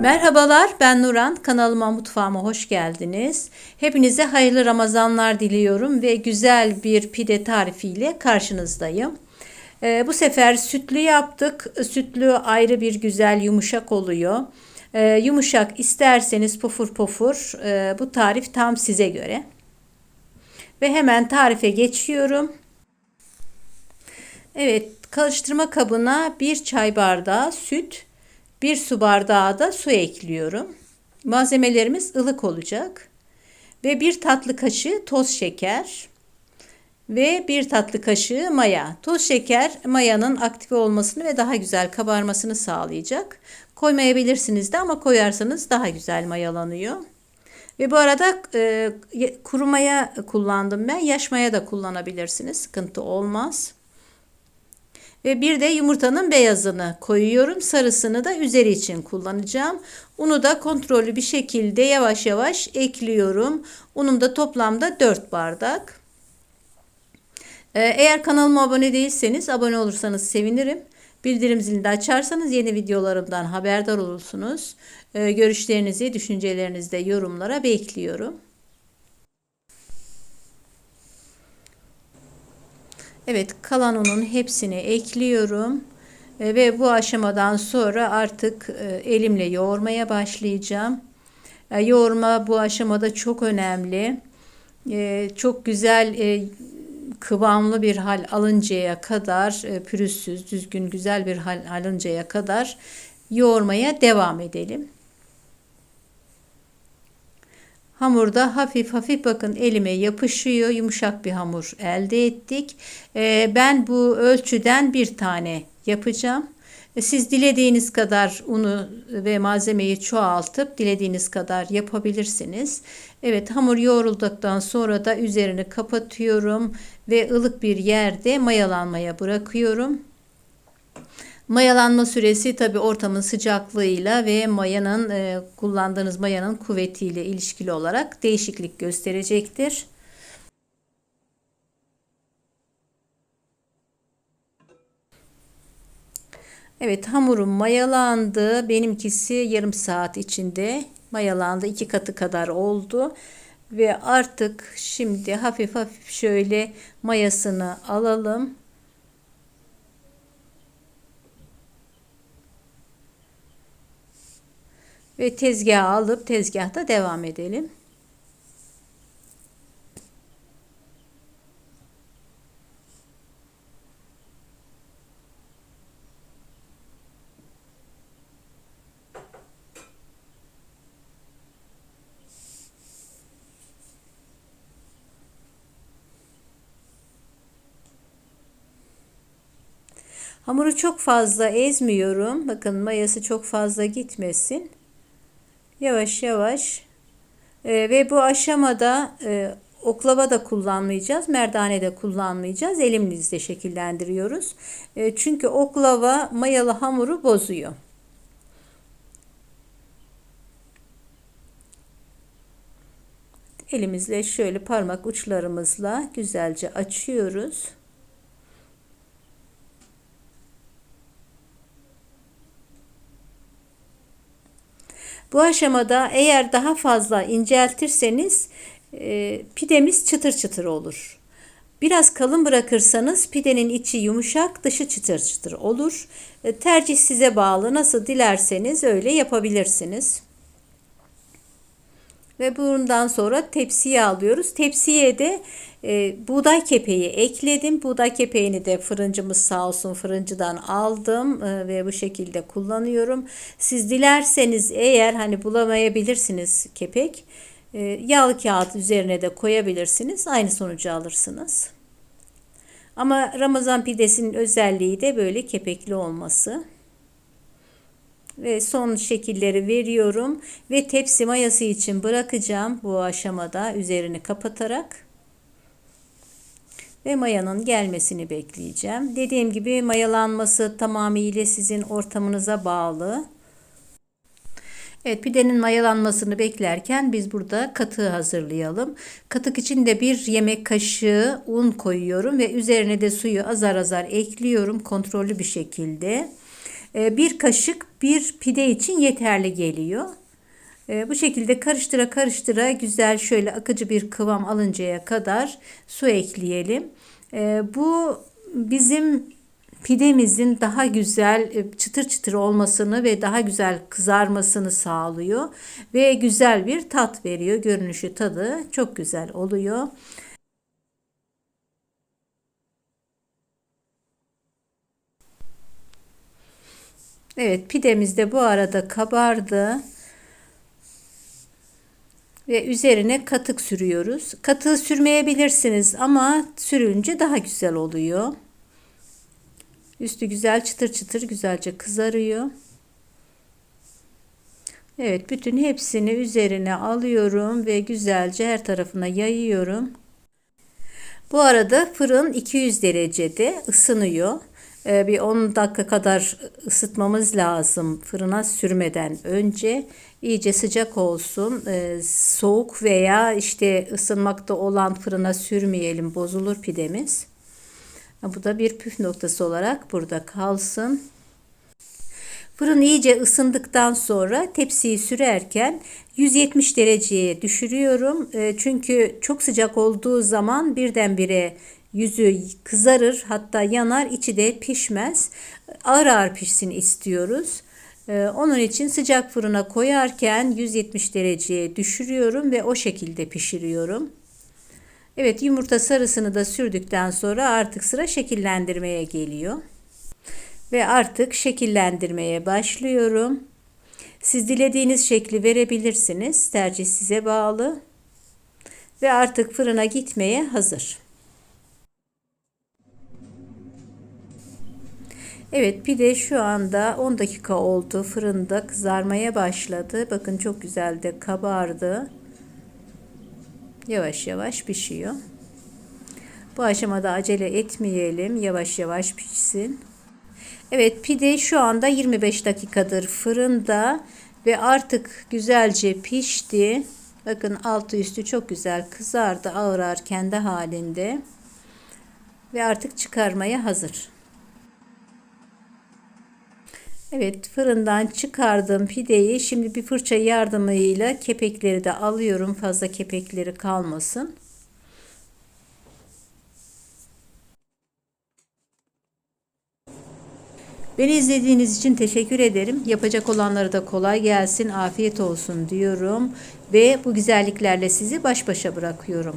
Merhabalar ben Nuran kanalıma mutfağıma hoş geldiniz. Hepinize hayırlı Ramazanlar diliyorum ve güzel bir pide tarifiyle karşınızdayım. Ee, bu sefer sütlü yaptık. Sütlü ayrı bir güzel yumuşak oluyor. Ee, yumuşak isterseniz pofur pofur Ee, bu tarif tam size göre. Ve hemen tarife geçiyorum. Evet karıştırma kabına bir çay bardağı süt, bir su bardağı da su ekliyorum. Malzemelerimiz ılık olacak. Ve bir tatlı kaşığı toz şeker ve bir tatlı kaşığı maya. Toz şeker mayanın aktive olmasını ve daha güzel kabarmasını sağlayacak. Koymayabilirsiniz de ama koyarsanız daha güzel mayalanıyor. Ve bu arada e, kuru kullandım ben. Yaş maya da kullanabilirsiniz. Sıkıntı olmaz. Ve bir de yumurtanın beyazını koyuyorum. Sarısını da üzeri için kullanacağım. Unu da kontrollü bir şekilde yavaş yavaş ekliyorum. Unum da toplamda 4 bardak. Ee, eğer kanalıma abone değilseniz abone olursanız sevinirim. Bildirim zilini de açarsanız yeni videolarımdan haberdar olursunuz. Ee, görüşlerinizi, düşüncelerinizi de yorumlara bekliyorum. Evet kalan unun hepsini ekliyorum. E, ve bu aşamadan sonra artık e, elimle yoğurmaya başlayacağım. E, yoğurma bu aşamada çok önemli. Çok güzel kıvamlı bir hal alıncaya kadar pürüzsüz, düzgün, güzel bir hal alıncaya kadar yoğurmaya devam edelim. Hamurda hafif hafif bakın elime yapışıyor. Yumuşak bir hamur elde ettik. Ee, ben bu ölçüden bir tane yapacağım. E, siz dilediğiniz kadar unu ve malzemeyi çoğaltıp dilediğiniz kadar yapabilirsiniz. Evet hamur yoğrulduktan sonra da üzerini kapatıyorum ve ılık bir yerde mayalanmaya bırakıyorum. Mayalanma süresi tabi ortamın sıcaklığıyla ve mayanın e, kullandığınız mayanın kuvvetiyle ilişkili olarak değişiklik gösterecektir. Evet hamurum mayalandı. Benimkisi yarım saat içinde mayalandı. iki katı kadar oldu. Ve artık şimdi hafif hafif şöyle mayasını alalım. Ve tezgaha alıp tezgahta devam edelim. Hamuru çok fazla ezmiyorum. Bakın mayası çok fazla gitmesin yavaş yavaş e, ve bu aşamada e, oklava da kullanmayacağız, merdane de kullanmayacağız. Elimizle şekillendiriyoruz. E, çünkü oklava mayalı hamuru bozuyor. Elimizle şöyle parmak uçlarımızla güzelce açıyoruz. Bu aşamada eğer daha fazla inceltirseniz e, pidemiz çıtır çıtır olur. Biraz kalın bırakırsanız pidenin içi yumuşak, dışı çıtır çıtır olur. E, tercih size bağlı. Nasıl dilerseniz öyle yapabilirsiniz. Ve bundan sonra tepsiye alıyoruz. Tepsiye de e, buğday kepeği ekledim. Buğday kepeğini de fırıncımız sağ olsun fırıncıdan aldım e, ve bu şekilde kullanıyorum. Siz dilerseniz eğer hani bulamayabilirsiniz kepek e, yağlı kağıt üzerine de koyabilirsiniz. Aynı sonucu alırsınız. Ama Ramazan pidesinin özelliği de böyle kepekli olması ve son şekilleri veriyorum ve tepsi mayası için bırakacağım bu aşamada üzerini kapatarak ve mayanın gelmesini bekleyeceğim. Dediğim gibi mayalanması tamamıyla sizin ortamınıza bağlı. Evet pidenin mayalanmasını beklerken biz burada katığı hazırlayalım. Katık için de bir yemek kaşığı un koyuyorum ve üzerine de suyu azar azar ekliyorum kontrollü bir şekilde. E, bir kaşık bir pide için yeterli geliyor. E, bu şekilde karıştıra karıştıra güzel şöyle akıcı bir kıvam alıncaya kadar su ekleyelim. E, bu bizim pidemizin daha güzel e, çıtır çıtır olmasını ve daha güzel kızarmasını sağlıyor ve güzel bir tat veriyor. Görünüşü tadı çok güzel oluyor. Evet pidemiz de bu arada kabardı. Ve üzerine katık sürüyoruz. Katığı sürmeyebilirsiniz ama sürünce daha güzel oluyor. Üstü güzel çıtır çıtır güzelce kızarıyor. Evet bütün hepsini üzerine alıyorum ve güzelce her tarafına yayıyorum. Bu arada fırın 200 derecede ısınıyor. Ee, bir 10 dakika kadar ısıtmamız lazım fırına sürmeden önce. iyice sıcak olsun. Ee, soğuk veya işte ısınmakta olan fırına sürmeyelim bozulur pidemiz. Bu da bir püf noktası olarak burada kalsın. Fırın iyice ısındıktan sonra tepsiyi sürerken 170 dereceye düşürüyorum. Ee, çünkü çok sıcak olduğu zaman birdenbire yüzü kızarır hatta yanar içi de pişmez. Ağır ağır pişsin istiyoruz. Ee, onun için sıcak fırına koyarken 170 dereceye düşürüyorum ve o şekilde pişiriyorum. Evet yumurta sarısını da sürdükten sonra artık sıra şekillendirmeye geliyor. Ve artık şekillendirmeye başlıyorum. Siz dilediğiniz şekli verebilirsiniz. Tercih size bağlı. Ve artık fırına gitmeye hazır. Evet pide şu anda 10 dakika oldu. Fırında kızarmaya başladı. Bakın çok güzel de kabardı yavaş yavaş pişiyor. Bu aşamada acele etmeyelim. Yavaş yavaş pişsin. Evet pide şu anda 25 dakikadır fırında ve artık güzelce pişti. Bakın altı üstü çok güzel kızardı ağır ağır kendi halinde. Ve artık çıkarmaya hazır. Evet fırından çıkardım pideyi. Şimdi bir fırça yardımıyla kepekleri de alıyorum. Fazla kepekleri kalmasın. Beni izlediğiniz için teşekkür ederim. Yapacak olanlara da kolay gelsin, afiyet olsun diyorum ve bu güzelliklerle sizi baş başa bırakıyorum.